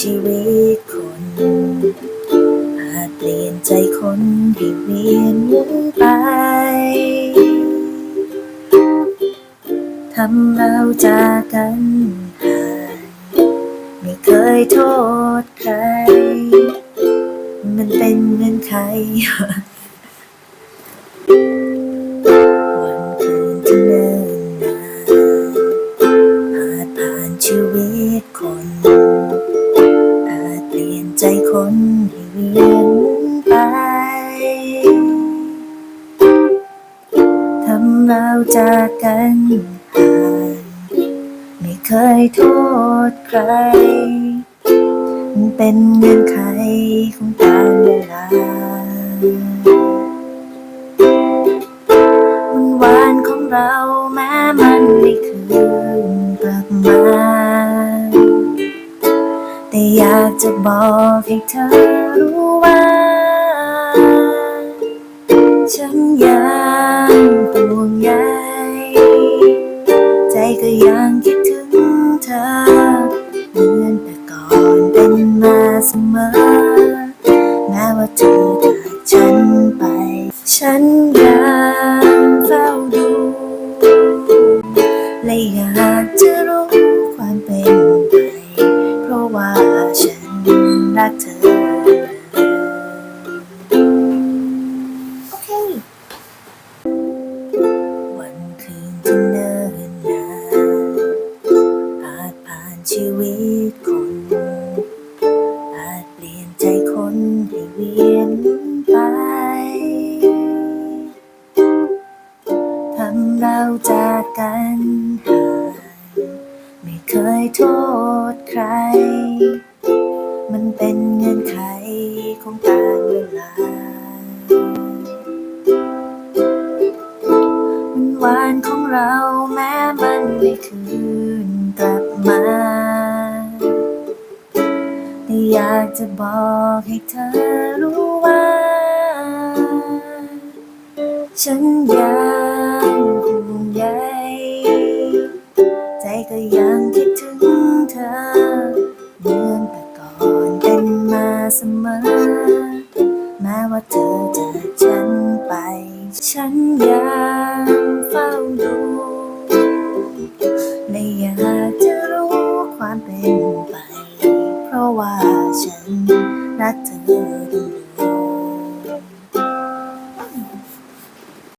ชีวิตคนอาจเปลี่ยนใจคนที่เวียนวไป ทำเราจากกันห่างไม่เคยโทษใคร มันเป็นเงื่อนไขชีวิตคน เราจากกันห่างไม่เคยโทษใครมันเป็นเงื่อนไขของการเวลาวันวานของเราแม้มันไม่คืนกลับมา แต่อยากจะบอกให้เธอรู้ว่า ฉันยังห่วงใยใจก็ยังคิดถึงเธอเหมือนแต่ก่อนเป็นมาเสมอ แม้ว่าเธอจากฉันไป ฉันยังเฝ้าดูและอยา จากกันห่างไม่เคยโทษใคร มันเป็นเงื่อนไขของการเวลา วันวานของเราแม้มันไม่คืนกลับมา แต่อยากจะบอกให้เธอรู้ว่า ฉันอยัง เสมอ แม้ว่าเธอจากฉันไป ฉันยังเฝ้าดูและอยากจะรู้ความเป็นไป เพราะว่าฉันรักเธอดวง